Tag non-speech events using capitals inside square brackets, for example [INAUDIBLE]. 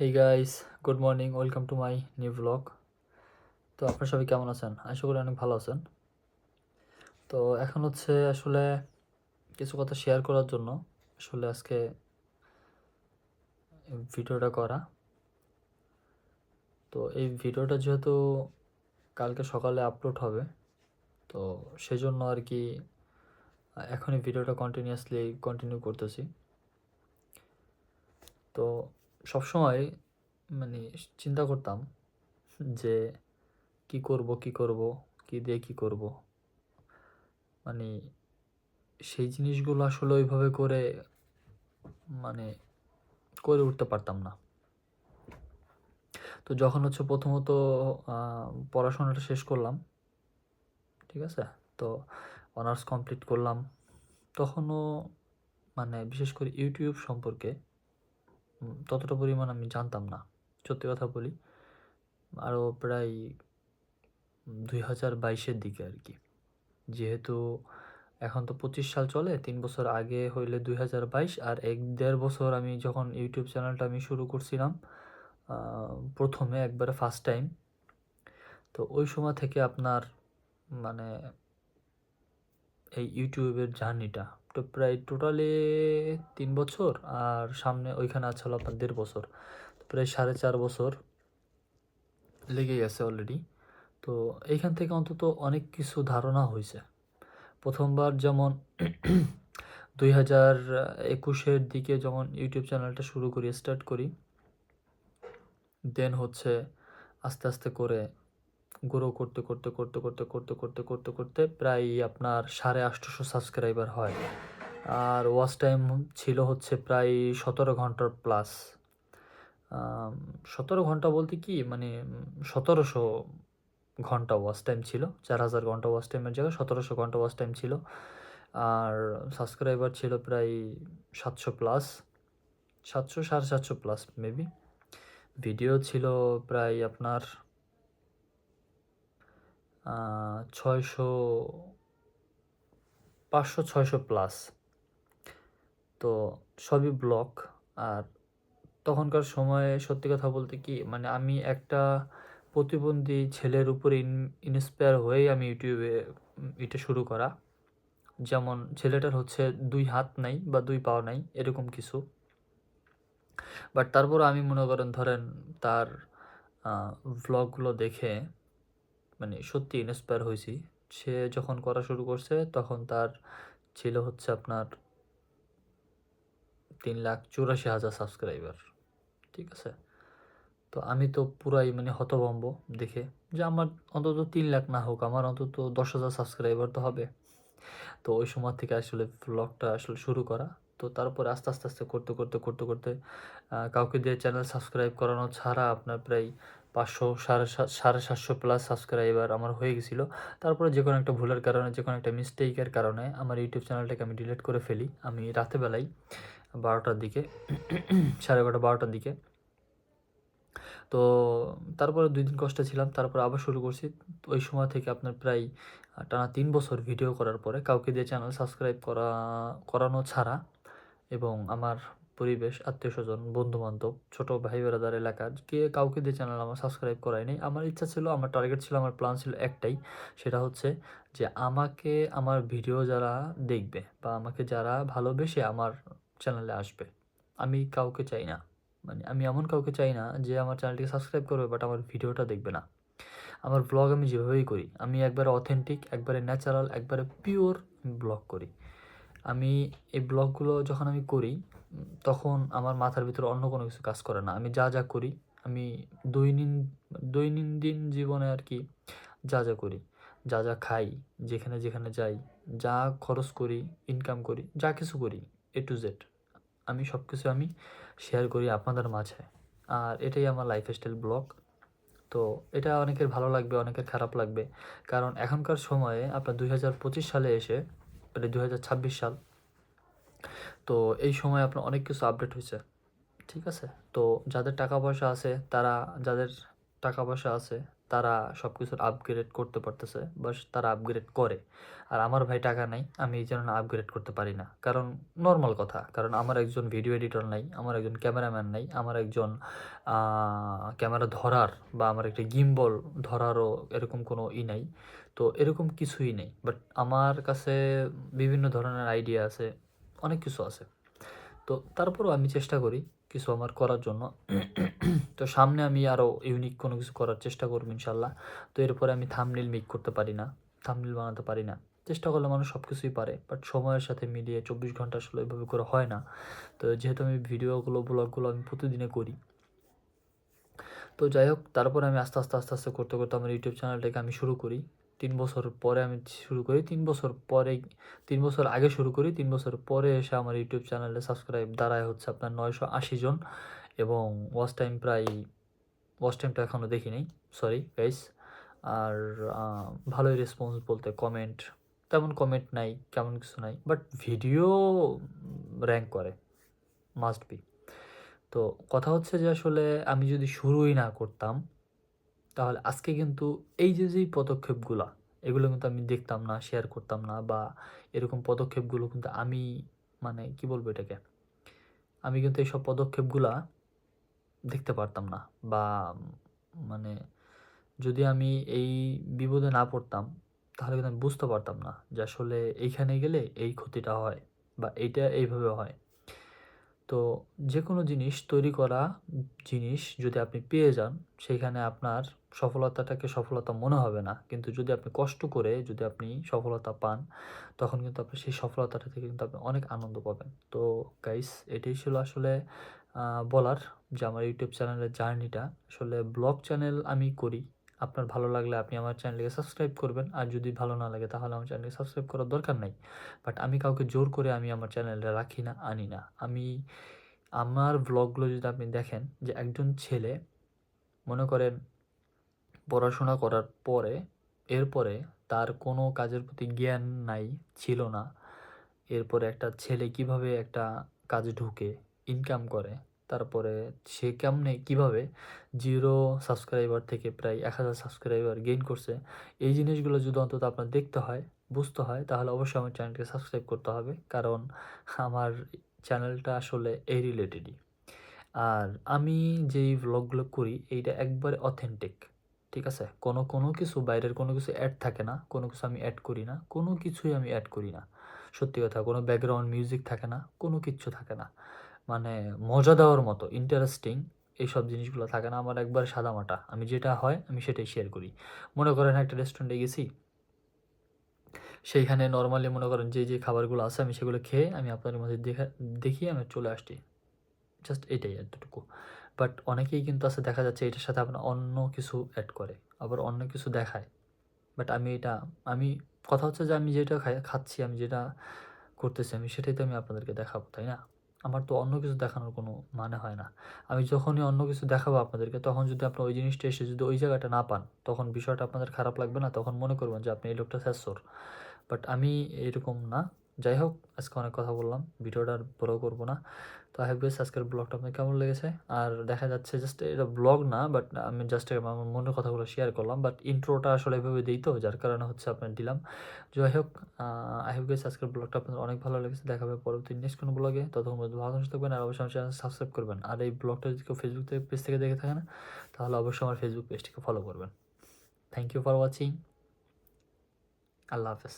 Hey guys good morning welcome to my new blog তো আপনারা সবাই কেমন আছেন? আশা করি অনেক ভালো আছেন। তো এখন হচ্ছে আসলে কিছু কথা শেয়ার করার জন্য আসলে আজকে ভিডিওটা করা। তো এই ভিডিওটা যেহেতু কালকে সকালে আপলোড হবে, তো সেজন্য আর কি এখনই ভিডিওটা কন্টিনিউয়াসলি কন্টিনিউ করতেছি। তো সবসময় মানে চিন্তা করতাম যে কি করব কি করব, কি দিয়ে কি করব। মানে সেই জিনিসগুলো আসলে ওইভাবে করে মানে করে উঠতে পারতাম না। তো যখন হচ্ছে প্রথমত পড়াশোনাটা শেষ করলাম, ঠিক আছে? তো অনার্স কমপ্লিট করলাম। তখনও মানে বিশেষ করে ইউটিউব সম্পর্কে ততটা পরিমাণ আমি জানতাম না। সত্যি কথা বলি আরও প্রায় দুই হাজার বাইশের দিকে আর কি। যেহেতু এখন তো পঁচিশ সাল চলে, তিন বছর আগে হইলে দুই হাজার বাইশ আর এক দেড় বছর আমি যখন ইউটিউব চ্যানেলটা আমি শুরু করছিলাম প্রথমে একবারে ফার্স্ট টাইম তো ওই সময় থেকে আপনার মানে এই ইউটিউবের জার্নিটা প্রায় টোটালি তিন বছর আর সামনে ওইখানে আছে হলো আপনার দেড় বছর। তো প্রায় সাড়ে চার বছর লেগে গেছে অলরেডি তো এইখান থেকে অন্তত অনেক কিছু ধারণা হয়েছে। প্রথমবার যেমন [CLEARS THROAT] দুই হাজার একুশের দিকে যখন ইউটিউব চ্যানেলটা শুরু করি স্টার্ট করি দেন হচ্ছে আস্তে আস্তে করে গ্রো করতে করতে করতে করতে করতে করতে করতে করতে প্রায় আপনার সাড়ে আটশোশো সাবস্ক্রাইবার হয়। আর ওয়াচ টাইম ছিল হচ্ছে প্রায় সতেরো ঘণ্টার প্লাস সতেরো ঘণ্টা বলতে কি? মানে সতেরোশো ঘণ্টা ওয়াচ টাইম ছিল, চার হাজার ঘণ্টা ওয়াচ টাইমের জায়গায় সতেরোশো ঘণ্টা ওয়াচ টাইম ছিল। আর সাবস্ক্রাইবার ছিল প্রায় সাতশো প্লাস সাতশো, সাড়ে সাতশো প্লাস মেবি ভিডিও ছিল প্রায় আপনার ছয়শো, পাঁচশো, ছয়শো প্লাস তো সবই ব্লক আর তখনকার সময়ে সত্যি কথা বলতে কি মানে আমি একটা প্রতিবন্ধী ছেলের উপরে ইন্সপায়ার হয়েই আমি ইউটিউবে এটা শুরু করা। যেমন ছেলেটার হচ্ছে দুই হাত নাই বা দুই পাও নাই, এরকম কিছু। বাট তারপর আমি মনে করেন ধরেন তার ভ্লগগুলো দেখে মানে সত্যি ইন্সপায়ার হয়েছি। সে যখন করা শুরু করছে, তখন তার ছিল হচ্ছে আপনার তিন লাখ চুরাশি হাজার সাবস্ক্রাইবার ঠিক আছে? তো আমি তো পুরাই মানে হতভম্ব দেখে যে আমার অন্তত তিন লাখ না হোক, আমার অন্তত দশ হাজার সাবস্ক্রাইবার তো হবে। তো ওই সময় থেকে আসলে ব্লগটা আসলে শুরু করা। তো তারপরে আস্তে আস্তে আস্তে করতে করতে করতে করতে কাউকে দিয়ে চ্যানেল সাবস্ক্রাইব করানো ছাড়া আপনার প্রায় পাঁচশো, সাড়ে সাত সাড়ে সাতশো প্লাস সাবস্ক্রাইবার আমার হয়ে গেছিল। তারপরে যে কোনো একটা ভুলের কারণে, যে কোনো একটা মিস্টেকের কারণে আমার ইউটিউব চ্যানেলটাকে আমি ডিলিট করে ফেলি। আমি রাতে বেলায় বারোটার দিকে, সাড়ে এগারোটা, বারোটার দিকে। তো তারপরে দুই দিন কষ্টে ছিলাম, তারপর আবার শুরু করছি। ওই সময় থেকে আপনার প্রায় টানা তিন বছর ভিডিও করার পরে কাউকে দিয়ে চ্যানেল সাবস্ক্রাইব করা, করানো ছাড়া এবং আমার পরিবেশ আত্মীয় স্বজন বন্ধু বান্ধব ছোটো ভাই বেড়াদার এলাকার কে কাউকে দিয়ে চ্যানেল আমার সাবস্ক্রাইব করাই আমার ইচ্ছা ছিল, আমার টার্গেট ছিল, আমার প্ল্যান ছিল একটাই, সেটা হচ্ছে যে আমাকে, আমার ভিডিও যারা দেখবে বা আমাকে যারা ভালোবেসে আমার চ্যানেলে আসবে, আমি কাউকে চাই না। মানে আমি এমন কাউকে চাই না যে আমার চ্যানেলটিকে সাবস্ক্রাইব করবে বাট আমার ভিডিওটা দেখবে না। আমার ব্লগ আমি যেভাবেই করি, আমি একবারে অথেন্টিক একবারে ন্যাচারাল একবারে পিওর ব্লগ করি। আমি এই ব্লগগুলো যখন আমি করি, তখন আমার মাথার ভিতরে অন্য কোনো কিছু কাজ করে না। আমি যা যা করি, আমি দৈনিন, দৈনন্দিন জীবনে আর কি যা যা করি, যা যা খাই, যেখানে যেখানে যাই, যা খরচ করি ইনকাম করি, যা কিছু করি এ টু জেড আমি সব কিছু আমি শেয়ার করি আপনাদের মাঝে। আর এটাই আমার লাইফ স্টাইল ব্লগ তো এটা অনেকের ভালো লাগবে, অনেকের খারাপ লাগবে। কারণ এখনকার সময়ে আপনার দুই হাজার পঁচিশ সালে এসে মানে দু হাজার ছাব্বিশ সাল। তো এই সময় আপনার অনেক কিছু আপডেট হয়েছে, ঠিক আছে? তো যাদের টাকা পয়সা আছে, তারা, যাদের টাকা পয়সা আছে তারা সব কিছুর আপগ্রেড করতে পারতেছে বা তারা আপগ্রেড করে। আর আমার ভাই টাকা নাই, আমি এই জন্য আপগ্রেড করতে পারি না। কারণ নর্মাল কথা, কারণ আমার একজন ভিডিও এডিটর নাই, আমার একজন ক্যামেরাম্যান নাই, আমার একজন ক্যামেরা ধরার বা আমার একটা গিম্বল ধরারও এরকম কোনো ই নাই। তো এরকম কিছুই নেই। বাট আমার কাছে বিভিন্ন ধরনের আইডিয়া আছে, অনেক কিছু আছে। তো তারপরও আমি চেষ্টা করি কিছু আমার করার জন্য। তো সামনে আমি আরও ইউনিক কোনো কিছু করার চেষ্টা করব ইনশাল্লাহ। তো এরপরে আমি থামনিল মেক করতে পারি না থামনিল বানাতে পারি না। চেষ্টা করলে মানুষ সব কিছুই পারে বাট সময়ের সাথে মিলিয়ে চব্বিশ ঘণ্টা আসলে এভাবে করে হয় না। তো যেহেতু আমি ভিডিওগুলো, ব্লগগুলো আমি প্রতিদিনে করি। তো যাই হোক, তারপরে আমি আস্তে আস্তে আস্তে আস্তে করতে করতে আমার ইউটিউব চ্যানেলটাকে আমি শুরু করি। তিন বছর পরে আমি শুরু করি, তিন বছর পরে, তিন বছর আগে শুরু করি, তিন বছর পরে এসে আমার ইউটিউব চ্যানেলে সাবস্ক্রাইব দাঁড়ায় হচ্ছে আপনার নয়শো আশি জন এবং ওয়াচ টাইম প্রায় ওয়াচ টাইমটা এখনও দেখি নেই সরি গাইস আর ভালোই রেসপন্স বলতে কমেন্ট তেমন কমেন্ট নাই, কেমন কিছু নাই বাট ভিডিও র্যাঙ্ক করে মাস্ট বি তো কথা হচ্ছে যে আসলে আমি যদি শুরুই না করতাম তাহলে আজকে কিন্তু এই যে যেই পদক্ষেপগুলো, এগুলো কিন্তু আমি দেখতাম না শেয়ার করতাম না বা এরকম পদক্ষেপগুলো কিন্তু আমি মানে কি বলব এটাকে, আমি কিন্তু এইসব পদক্ষেপগুলা দেখতে পারতাম না বা মানে যদি আমি এই বিপদে না পড়তাম, তাহলে কিন্তু আমি বুঝতে পারতাম না যে আসলে এইখানে গেলে এই ক্ষতিটা হয় বা এইটা এইভাবে হয়। তো যে কোনো জিনিস তৈরি করা জিনিস যদি আপনি পেয়ে যান, সেখানে আপনার সফলতাটাকে সফলতা মনে হবে না। কিন্তু যদি আপনি কষ্ট করে যদি আপনি সফলতা পান, তখন কিন্তু আপনি সেই সফলতাটা থেকে কিন্তু আপনি অনেক আনন্দ পাবেন। তো গাইস এটাই ছিল আসলে বলার যে আমার ইউটিউব চ্যানেলের জার্নিটা আসলে ব্লগ চ্যানেল আমি করি। আপনার ভালো লাগলে আপনি আমার চ্যানেলকে সাবস্ক্রাইব করবেন। আর যদি ভালো না লাগে তাহলে আমার চ্যানেলকে সাবস্ক্রাইব করার দরকার নাই। বাট আমি কাউকে জোর করে আমি আমার চ্যানেলটা রাখি না, আনি না। আমি, আমার ব্লগগুলো যদি আপনি দেখেন যে একজন ছেলে মনে করেন পড়াশোনা করার পরে, এরপরে তার কোনো কাজের প্রতি জ্ঞান নাই, ছিল না। এরপরে একটা ছেলে কীভাবে একটা কাজে ঢুকে ইনকাম করে তারপরে সে কেমনে, কীভাবে জিরো সাবস্ক্রাইবার থেকে প্রায় এক হাজার সাবস্ক্রাইবার গেইন করছে, এই জিনিসগুলো যদি অন্তত আপনার দেখতে হয়, বুঝতে হয়, তাহলে অবশ্যই আমার চ্যানেলকে সাবস্ক্রাইব করতে হবে। কারণ আমার চ্যানেলটা আসলে এই রিলেটেডই আর আমি যেই ভ্লগগুলো করি, এইটা একবারে অথেন্টিক ঠিক আছে? কোনো কোনো কিছু, বাইরের কোনো কিছু অ্যাড থাকে না, কোনো কিছু আমি অ্যাড করি না, কোনো কিছুই আমি অ্যাড করি না। সত্যি কথা, কোনো ব্যাকগ্রাউন্ড মিউজিক থাকে না, কোনো কিচ্ছু থাকে না। মানে মজা দেওয়ার মতো ইন্টারেস্টিং এইসব জিনিসগুলো থাকে না। আমার একবার সাদামাটা, আমি যেটা হয় আমি সেটাই শেয়ার করি। মনে করেন একটা রেস্টুরেন্টে গেছি, সেইখানে নর্মালি মনে করেন যে যে খাবারগুলো আছে আমি সেগুলো খেয়ে আমি আপনাদের মধ্যে দেখা, দেখিয়ে আমি চলে আসছি। জাস্ট এটাই এতটুকু। বাট অনেকেই কিন্তু আছে, দেখা যাচ্ছে এটার সাথে আপনার অন্য কিছু অ্যাড করে, আবার অন্য কিছু দেখায়। বাট আমি এটা, আমি, কথা হচ্ছে যে আমি যেটা খাই, খাচ্ছি, আমি যেটা করতেছি আমি সেটাই তো আমি আপনাদেরকে দেখাবো, তাই না? আমার তো অন্য কিছু দেখানোর কোনো মানে হয় না। আমি যখনই অন্য কিছু দেখাবো আপনাদেরকে, তখন যদি আপনি ওই জিনিসটা এসে যদি ওই জায়গাটা না পান, তখন বিষয়টা আপনাদের খারাপ লাগবে না, তখন মনে করবেন যে আপনি এই লোকটা শেষর বাট আমি এরকম না। যাই হোক, আজকে অনেক কথা বললাম। ভিডিওটা আর বড়ো করব না। তো আই বেশ আজকের ব্লগটা আপনার কেমন লেগেছে? আর দেখা যাচ্ছে জাস্ট এটা ব্লগ না বাট আমি জাস্ট আমার মনের কথাগুলো শেয়ার করলাম বাট ইন্ট্রোটা আসলে এভাবে দিই তো, যার কারণে হচ্ছে আপনার দিলাম। যাই হোক আই হোপ গেস আজকের ব্লগটা আপনার অনেক ভালো লেগেছে, দেখা হবে পরবর্তী নেক্সট কোনো ব্লগে ততক্ষণ ভালো থাকবেন আর অবশ্যই আমার চ্যানেল সাবস্ক্রাইব করবেন। আর এই ব্লগটা যদি কেউ ফেসবুক থেকে পেজ থেকে দেখে থাকেন, তাহলে অবশ্যই আমার ফেসবুক পেজটিকে ফলো করবেন। থ্যাংক ইউ ফর ওয়াচিং আল্লাহ হাফেজ।